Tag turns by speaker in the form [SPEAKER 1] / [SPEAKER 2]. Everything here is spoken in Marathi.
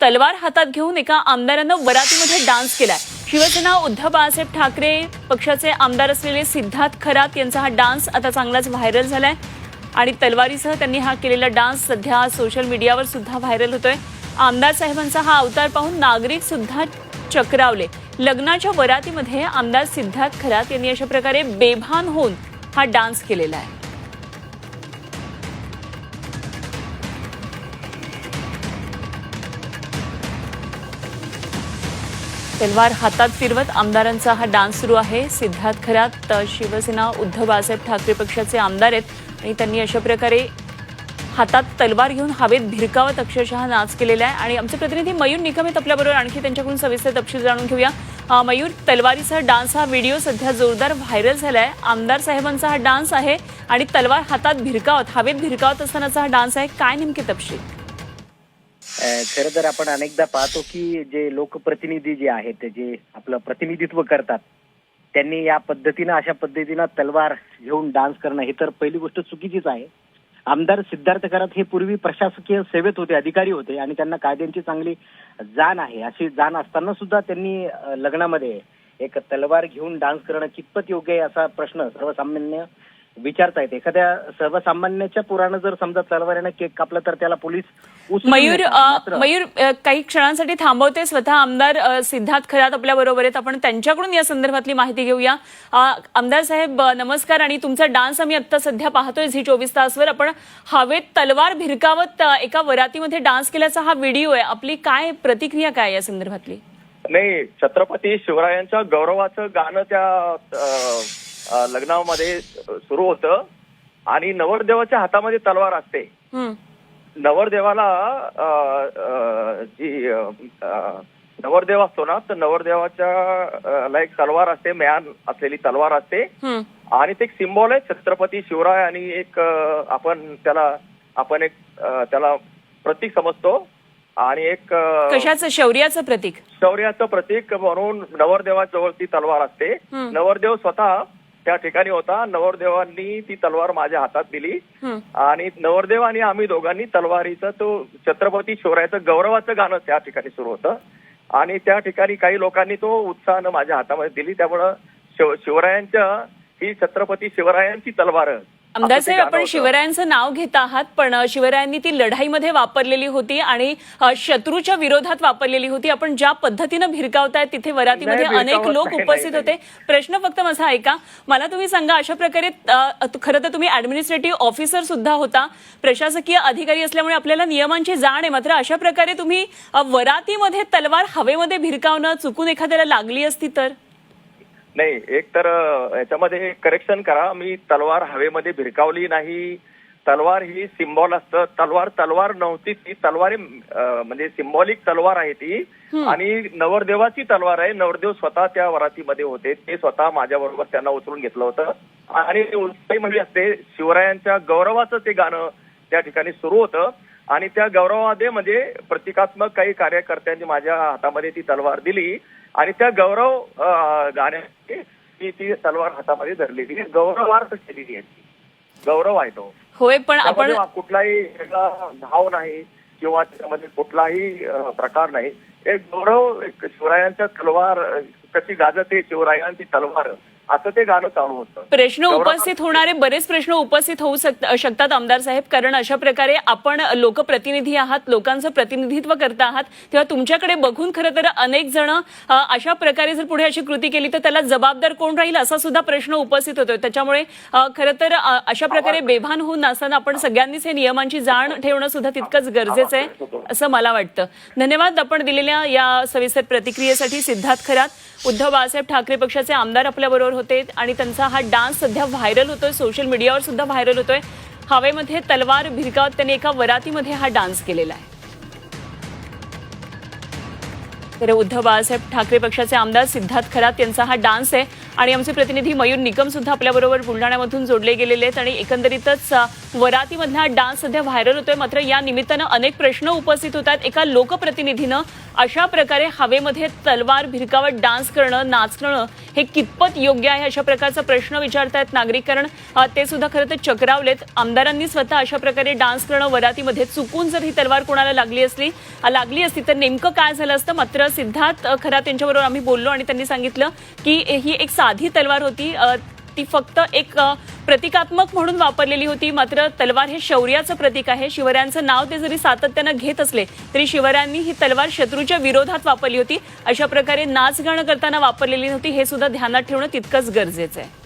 [SPEAKER 1] तलवार हातात घेऊन एका आमदारानं वरातीमध्ये डान्स केलाय. शिवसेना उद्धव बाळासाहेब ठाकरे पक्षाचे आमदार असलेले सिद्धार्थ खरात यांचा हा डान्स आता चांगलाच व्हायरल झालाय. आणि तलवारीसह त्यांनी हा केलेला डान्स सध्या सोशल मीडियावर सुद्धा व्हायरल होतोय. आमदार साहेबांचा हा अवतार पाहून नागरिक सुद्धा चक्रावले. लग्नाच्या वरातीमध्ये आमदार सिद्धार्थ खरात यांनी अशा प्रकारे बेभान होऊन हा डान्स केलेला आहे. तलवार हातात फिरवत आमदारांचा हा डान्स सुरू आहे. सिद्धार्थ खरात शिवसेना उद्धव बाळासाहेब ठाकरे पक्षाचे आमदार आहेत आणि त्यांनी अशा प्रकारे हातात तलवार घेऊन हवेत भिरकावत अक्षरशः नाच केलेला आहे. आणि आमचे प्रतिनिधी मयूर निकम आहेत आपल्याबरोबर. आणखी त्यांच्याकडून सविस्तर तपशील जाणून घेऊया. मयूर तलवारीचा डान्स हा व्हिडिओ सध्या जोरदार व्हायरल झाला आहे आमदार साहेबांचा हा डान्स आहे आणि तलवार हातात भिरकावत हवेत भिरकावत असतानाचा हा डान्स आहे. काय नेमके तपशील?
[SPEAKER 2] खर तर आपण अनेकदा पाहतो की जे लोकप्रतिनिधी जे आहेत जे आपलं प्रतिनिधित्व करतात त्यांनी या पद्धतीनं अशा पद्धतीनं तलवार घेऊन डान्स करणं हे तर पहिली गोष्ट चुकीचीच आहे. आमदार सिद्धार्थ करत हे पूर्वी प्रशासकीय सेवेत होते अधिकारी होते आणि त्यांना कायद्यांची चांगली जाण आहे. अशी जाण असताना सुद्धा त्यांनी लग्नामध्ये एक तलवार घेऊन डान्स करणं कितपत योग्य आहे असा प्रश्न सर्वसामान्य विचारता येते एखाद्या सर्वसामान्याच्या पुरानं जर समजा तलवारीनं केक कापला तर त्याला पोलीस
[SPEAKER 1] मयूर मयूर काही क्षणांसाठी थांबवते. स्वतः आमदार सिद्धार्थ खरात आपल्या बरोबर आहेत. आपण त्यांच्याकडून या संदर्भातली माहिती घेऊया. आमदार साहेब नमस्कार. आणि तुमचा डान्स आम्ही आता सध्या पाहतोय झी चोवीस तासवर. आपण हवेत तलवार भिरकावत एका वरातीमध्ये डान्स केल्याचा हा व्हिडिओ आहे. आपली काय प्रतिक्रिया काय या संदर्भातली?
[SPEAKER 3] नाही छत्रपती शिवरायांच्या गौरवाचं गाणं त्या लग्नामध्ये सुरू होतं. आणि नवरदेवाच्या हातामध्ये तलवार असते. नवरदेवाला जी नवरदेव असतो ना तर नवरदेवाच्या ला एक तलवार असते म्यान असलेली तलवार असते. आणि ते एक सिम्बॉल आहे छत्रपती शिवराय आणि एक आपण त्याला आपण एक त्याला प्रतीक समजतो. आणि एक
[SPEAKER 1] कशाचं? शौर्याचं प्रतीक?
[SPEAKER 3] शौर्याचं प्रतीक म्हणून नवरदेवाजवळ ती तलवार असते. नवरदेव स्वतः त्या ठिकाणी होता. नवरदेवांनी ती तलवार माझ्या हातात दिली. आणि नवरदेव आणि आम्ही दोघांनी तलवारीचं तो छत्रपती शिवरायाचं गौरवाचं गाणं त्या ठिकाणी सुरू होतं. आणि त्या ठिकाणी काही लोकांनी तो उत्साहानं माझ्या हातामध्ये दिली. त्यामुळं शिव शिवरायांच्या ही छत्रपती शिवरायांची तलवार
[SPEAKER 1] आमदार साहेब आपण. शिवरायांचं नाव घेत आहात पण शिवरायांनी ती लढाईमध्ये वापरलेली होती आणि शत्रूच्या विरोधात वापरलेली होती. आपण ज्या पद्धतीनं भिरकावताय तिथे वरातीमध्ये अनेक लोक उपस्थित होते. प्रश्न फक्त माझा ऐका. मला तुम्ही सांगा अशा प्रकारे खरं तर तुम्ही ऍडमिनिस्ट्रेटिव्ह ऑफिसर सुद्धा होता. प्रशासकीय अधिकारी असल्यामुळे आपल्याला नियमांची जाण आहे. मात्र अशा प्रकारे तुम्ही वरातीमध्ये तलवार हवेमध्ये भिरकावणं चुकून एखाद्याला लागली असती तर?
[SPEAKER 3] नाही एक तर याच्यामध्ये करेक्शन करा. मी तलवार हवेमध्ये भिरकावली नाही. तलवार ही सिम्बॉल असतं. तलवार तलवार नव्हती ती. तलवार म्हणजे सिम्बॉलिक तलवार आहे ती. आणि नवरदेवाची तलवार आहे. नवरदेव स्वतः त्या वरातीमध्ये होते. ते स्वतः माझ्या बरोबर त्यांना उचलून घेतलं होतं. आणि उलटाई म्हणजे असते शिवरायांच्या गौरवाचं ते गाणं त्या ठिकाणी सुरू होतं. आणि त्या गौरवामध्ये म्हणजे प्रतिकात्मक काही कार्यकर्त्यांनी माझ्या हातामध्ये ती तलवार दिली. आणि त्या गौरव गाण्याची ती ती तलवार हातामध्ये धरलेली गौरवार्थ केलेली आहे. गौरव आहे तो.
[SPEAKER 1] होय पण आपण
[SPEAKER 3] कुठलाही भाव नाही किंवा त्याच्यामध्ये कुठलाही प्रकार नाही. एक गौरव एक शिवरायांच्या तलवार कशी गाजते शिवरायांची तलवार. असं ते गाणं चालू होतं.
[SPEAKER 1] प्रश्न उपस्थित होणारे बरेच प्रश्न उपस्थित होऊ शक- शकतात आमदार साहेब. कारण अशा प्रकारे आपण लोकप्रतिनिधी आहात लोकांचं प्रतिनिधित्व करता आहात. तेव्हा तुमच्याकडे बघून खरं तर अनेक जण अशा प्रकारे जर पुढे अशी कृती केली तर त्याला जबाबदार कोण राहील असा सुद्धा प्रश्न उपस्थित होतोय. त्याच्यामुळे खरं तर अशा प्रकारे बेभान होऊन नसताना आपण सगळ्यांनीच हे नियमांची जाण ठेवणं सुद्धा तितकंच गरजेचं आहे असं मला वाटतं. धन्यवाद आपण दिलेल्या या सविस्तर प्रतिक्रियेसाठी सिद्धार्थ खरात. उद्धव बाळासाहेब ठाकरे पक्षाचे आमदार आपल्या बरोबर होते आणि त्यांचा हा डान्स सध्या व्हायरल होतोय सोशल मीडियावर सुद्धा व्हायरल होतोय. हवेमध्ये तलवार भिरकावत त्यांनी एका वरातीमध्ये हा डान्स केलेला आहे. तर उद्धव बाळासाहेब ठाकरे पक्षाचे आमदार सिद्धार्थ खरात यांचा हा डान्स आहे. आणि आमचे प्रतिनिधी मयूर निकम सुद्धा आपल्याबरोबर बुलढाण्यामधून जोडले गेलेले आहेत आणि एकंदरीतच वरातीमधला डान्स सध्या व्हायरल होतोय. मात्र या निमित्तानं अनेक प्रश्न उपस्थित होतात. एका लोकप्रतिनिधीनं अशा प्रकारे हवेमध्ये तलवार भिरकावत डान्स करणं नाचणं हे कितपत योग्य आहे अशा प्रकारचा प्रश्न विचारतायत नागरिक. कारण ते सुद्धा खरं तर चक्रावलेत. आमदारांनी स्वतः अशा प्रकारे डान्स करणं वरातीमध्ये चुकून जर ही तलवार कोणाला लागली असली लागली असती तर नेमकं काय झालं असतं? मात्र सिद्धार्थ खरा त्यांच्याबरोबर आम्ही बोललो आणि त्यांनी सांगितलं की ही एक साधी तलवार होती. ती फक्त एक प्रतिकात्मक म्हणून वापरलेली होती. मात्र तलवार हे शौर्याचं प्रतीक आहे. शिवरायांचं नाव ते जरी सातत्यानं घेत असले तरी शिवरायांनी ही तलवार शत्रूच्या विरोधात वापरली होती. अशा प्रकारे नाच गाणं करताना वापरलेली नव्हती. हे सुद्धा ध्यानात ठेवणं तितकंच गरजेचं आहे.